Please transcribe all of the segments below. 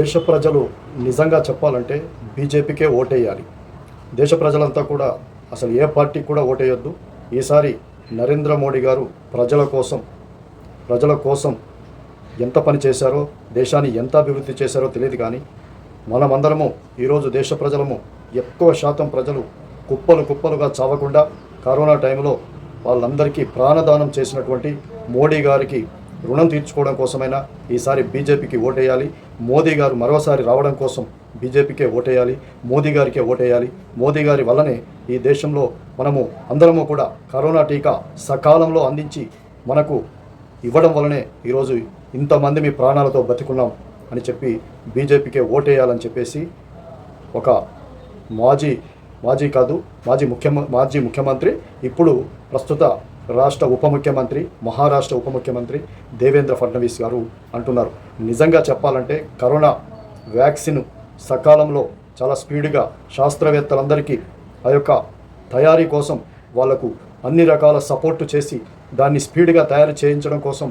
దేశ ప్రజలు నిజంగా చెప్పాలంటే బీజేపీకే ఓటేయాలి. దేశ ప్రజలంతా కూడా అసలు ఏ పార్టీకి కూడా ఓటేయొద్దు. ఈసారి నరేంద్ర మోడీ గారు ప్రజల కోసం ప్రజల కోసం ఎంత పని చేశారో దేశాన్ని ఎంత అభివృద్ధి చేశారో తెలియదు కానీ మనమందరము ఈరోజు దేశ ప్రజలము ఎక్కువ శాతం ప్రజలు కుప్పలు కుప్పలుగా చావకుండా కరోనా టైంలో వాళ్ళందరికీ ప్రాణదానం చేసినటువంటి మోడీ గారికి రుణం తీర్చుకోవడం కోసమైనా ఈసారి బీజేపీకి ఓటేయాలి. మోదీ గారు మరోసారి రావడం కోసం బీజేపీకే ఓటేయాలి. మోదీ గారికే ఓటేయాలి. మోదీ గారి వల్లనే ఈ దేశంలో మనము అందరము కూడా కరోనా టీకా సకాలంలో అందించి మనకు ఇవ్వడం వలనే ఈరోజు ఇంతమంది మీ ప్రాణాలతో బతికున్నాం అని చెప్పి బీజేపీకే ఓటేయాలని చెప్పేసి ఒక మాజీ మాజీ కాదు మాజీ ముఖ్యమ మాజీ ముఖ్యమంత్రి ఇప్పుడు ప్రస్తుత రాష్ట్ర ఉప ముఖ్యమంత్రి మహారాష్ట్ర ఉప ముఖ్యమంత్రి దేవేంద్ర ఫడ్నవీస్ గారు అంటున్నారు. నిజంగా చెప్పాలంటే కరోనా వ్యాక్సిన్ సకాలంలో చాలా స్పీడ్గా శాస్త్రవేత్తలందరికీ ఆ యొక్క తయారీ కోసం వాళ్ళకు అన్ని రకాల సపోర్టు చేసి దాన్ని స్పీడ్గా తయారు చేయించడం కోసం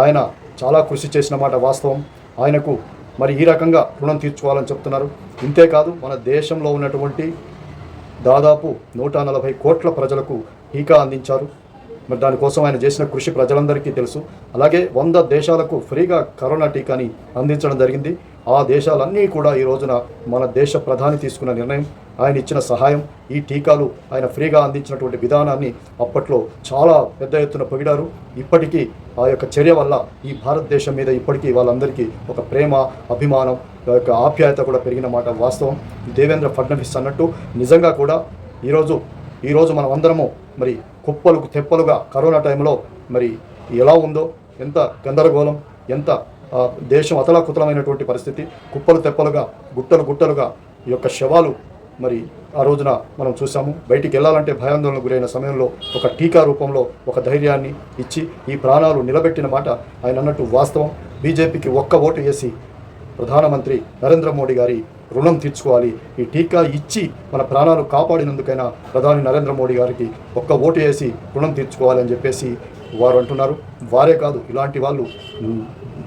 ఆయన చాలా కృషి చేసిన మాట వాస్తవం. ఆయనకు మరి ఈ రకంగా రుణం తీర్చుకోవాలని చెప్తున్నారు. ఇంతేకాదు మన దేశంలో ఉన్నటువంటి దాదాపు నూట నలభై కోట్ల ప్రజలకు టీకా అందించారు. మరి దానికోసం ఆయన చేసిన కృషి ప్రజలందరికీ తెలుసు. అలాగే వంద దేశాలకు ఫ్రీగా కరోనా టీకాని అందించడం జరిగింది. ఆ దేశాలన్నీ కూడా ఈ రోజున మన దేశ ప్రధాని తీసుకున్న నిర్ణయం ఆయన ఇచ్చిన సహాయం ఈ టీకాలు ఆయన ఫ్రీగా అందించినటువంటి విధానాన్ని అప్పట్లో చాలా పెద్ద ఎత్తున పొగిడారు. ఇప్పటికీ ఆ యొక్క చర్య వల్ల ఈ భారతదేశం మీద ఇప్పటికీ వాళ్ళందరికీ ఒక ప్రేమ అభిమానం ఆ యొక్క ఆప్యాయత కూడా పెరిగిన మాట వాస్తవం. దేవేంద్ర ఫడ్నవీస్ అన్నట్టు నిజంగా కూడా ఈరోజు ఈరోజు మనం అందరము మరి కుప్పలు తెప్పలుగా కరోనా టైంలో మరి ఎలా ఉందో ఎంత గందరగోళం ఎంత దేశం అతలాకుతలమైనటువంటి పరిస్థితి కుప్పలు తెప్పలుగా గుట్టలు గుట్టలుగా ఈ యొక్క శవాలు మరి ఆ రోజున మనం చూసాము బయటికి వెళ్ళాలంటే భయాందోళనకు గురైన సమయంలో ఒక టీకా రూపంలో ఒక ధైర్యాన్ని ఇచ్చి ఈ ప్రాణాలు నిలబెట్టిన మాట ఆయన అన్నట్టు వాస్తవం. బీజేపీకి ఒక్క ఓటు వేసి ప్రధానమంత్రి నరేంద్ర మోడీ గారి రుణం తీర్చుకోవాలి. ఈ టీకా ఇచ్చి మన ప్రాణాలు కాపాడినందుకైనా ప్రధాని నరేంద్ర మోడీ గారికి ఒక్క ఓటు వేసి రుణం తీర్చుకోవాలని చెప్పేసి వారు అంటున్నారు. వారే కాదు ఇలాంటి వాళ్ళు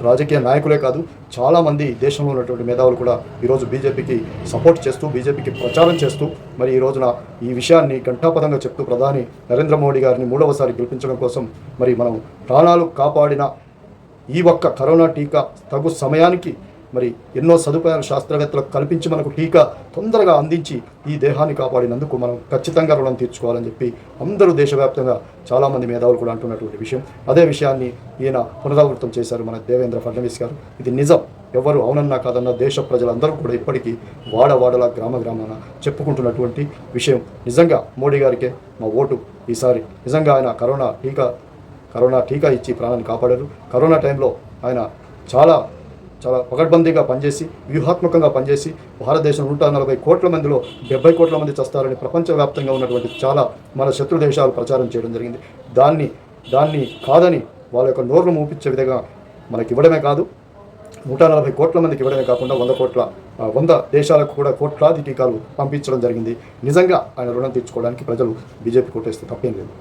రాజకీయ నాయకులే కాదు. చాలామంది దేశంలో ఉన్నటువంటి మేధావులు కూడా ఈరోజు బీజేపీకి సపోర్ట్ చేస్తూ బీజేపీకి ప్రచారం చేస్తూ మరి ఈ రోజున ఈ విషయాన్ని ఘంటాపదంగా చెప్తూ ప్రధాని నరేంద్ర మోడీ గారిని మూడవసారి గెలిపించడం కోసం మరి మనం ప్రాణాలు కాపాడిన ఈ ఒక్క కరోనా టీకా తగు సమయానికి మరి ఎన్నో సదుపాయాలు శాస్త్రవేత్తలకు కల్పించి మనకు టీకా తొందరగా అందించి ఈ దేహాన్ని కాపాడినందుకు మనం ఖచ్చితంగా రుణం తీర్చుకోవాలని చెప్పి అందరూ దేశవ్యాప్తంగా చాలామంది మేధావులు కూడా అంటున్నటువంటి విషయం. అదే విషయాన్ని ఈయన పునరావృతం చేశారు మన దేవేంద్ర ఫడ్నవీస్ గారు. ఇది నిజం. ఎవరు అవునన్నా కాదన్న దేశ ప్రజలందరూ కూడా ఇప్పటికీ వాడవాడలా గ్రామ గ్రామాన చెప్పుకుంటున్నటువంటి విషయం. నిజంగా మోడీ గారికే మా ఓటు ఈసారి. నిజంగా ఆయన కరోనా టీకా కరోనా టీకా ఇచ్చి ప్రాణాన్ని కాపాడారు. కరోనా టైంలో ఆయన చాలా చాలా పగడ్బందీగా పనిచేసి వ్యూహాత్మకంగా పనిచేసి భారతదేశం నూట నలభై కోట్ల మందిలో డెబ్బై కోట్ల మంది చస్తారని ప్రపంచవ్యాప్తంగా ఉన్నటువంటి చాలా మన శత్రు దేశాలు ప్రచారం చేయడం జరిగింది. దాన్ని దాన్ని కాదని వాళ్ళ యొక్క నోర్లు మూపించే విధంగా మనకి ఇవ్వడమే కాదు నూట నలభై కోట్ల మందికి ఇవ్వడమే కాకుండా వంద కోట్ల వంద దేశాలకు కూడా కోట్లాది టీకాలు పంపించడం జరిగింది. నిజంగా ఆయన రుణం తీర్చుకోవడానికి ప్రజలు బీజేపీ కోటేస్తే తప్పేం లేదు.